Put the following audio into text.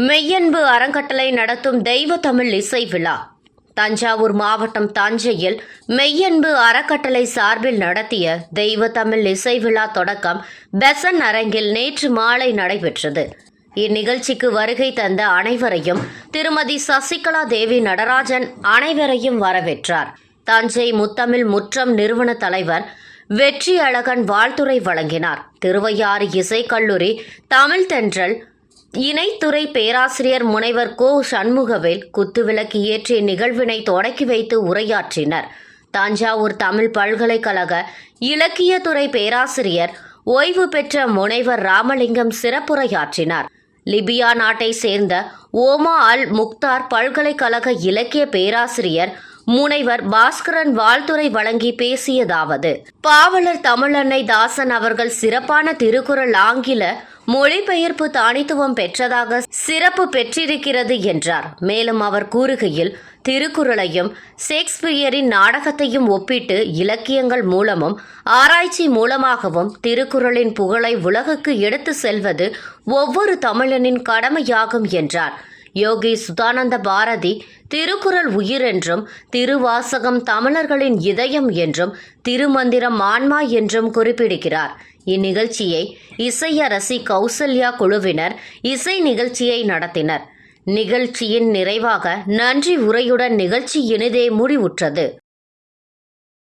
மெய்யன்பு அறக்கட்டளை நடத்தும் தெய்வ தமிழ் இசை விழா. தஞ்சாவூர் மாவட்டம் தஞ்சையில் மெய்யன்பு அறக்கட்டளை சார்பில் நடத்திய தெய்வ தமிழ் இசை விழா தொடக்கம் பெசன் அரங்கில் நேற்று மாலை நடைபெற்றது. இந்நிகழ்ச்சிக்கு வருகை தந்த அனைவரையும் திருமதி சசிகலா தேவி நடராஜன் அனைவரையும் வரவேற்றார். தஞ்சை முத்தமிழ் முற்றம் நிறுவன தலைவர் வெற்றி அழகன் வாழ்த்துரை வழங்கினார். திருவையாறு இசைக்கல்லூரி தமிழ் தென்றல் இணைத்துறை பேராசிரியர் முனைவர் கோ. சண்முகவேல் குத்துவிளக்கு ஏற்றிய நிகழ்வினை தொடக்கி வைத்து உரையாற்றினர். தஞ்சாவூர் தமிழ் பல்கலைக்கழக இலக்கியத்துறை பேராசிரியர் ஓய்வு பெற்ற முனைவர் ராமலிங்கம் சிறப்புரையாற்றினார். லிபியா நாட்டை சேர்ந்த ஓமா அல் முக்தார் பல்கலைக்கழக இலக்கிய பேராசிரியர் முனைவர் பாஸ்கரன் வாழ்த்துறை வழங்கி பேசியதாவது. பாவலர் தமிழன்னை தாசன் அவர்கள் சிறப்பான திருக்குறள் ஆங்கில மொழிபெயர்ப்பு தானித்துவம் பெற்றதாக சிறப்பு பெற்றிருக்கிறது என்றார். மேலும் அவர் கூறுகையில் திருக்குறளையும் ஷேக்ஸ்பியரின் நாடகத்தையும் ஒப்பிட்டு இலக்கியங்கள் மூலமும் ஆராய்ச்சி மூலமாகவும் திருக்குறளின் புகழை உலகுக்கு எடுத்து செல்வது ஒவ்வொரு தமிழனின் கடமையாகும் என்றார். யோகி சுதானந்த பாரதி திருக்குறள் உயிர் என்றும் திருவாசகம் தமிழர்களின் இதயம் என்றும் திருமந்திரம் ஆன்மா என்றும் குறிப்பிடுகிறார். இந்நிகழ்ச்சியை இசையரசி கௌசல்யா குழுவினர் இசை நிகழ்ச்சியை நடத்தினர். நிகழ்ச்சியின் நிறைவாக நன்றி உரையுடன் நிகழ்ச்சி இனிதே முடிவுற்றது.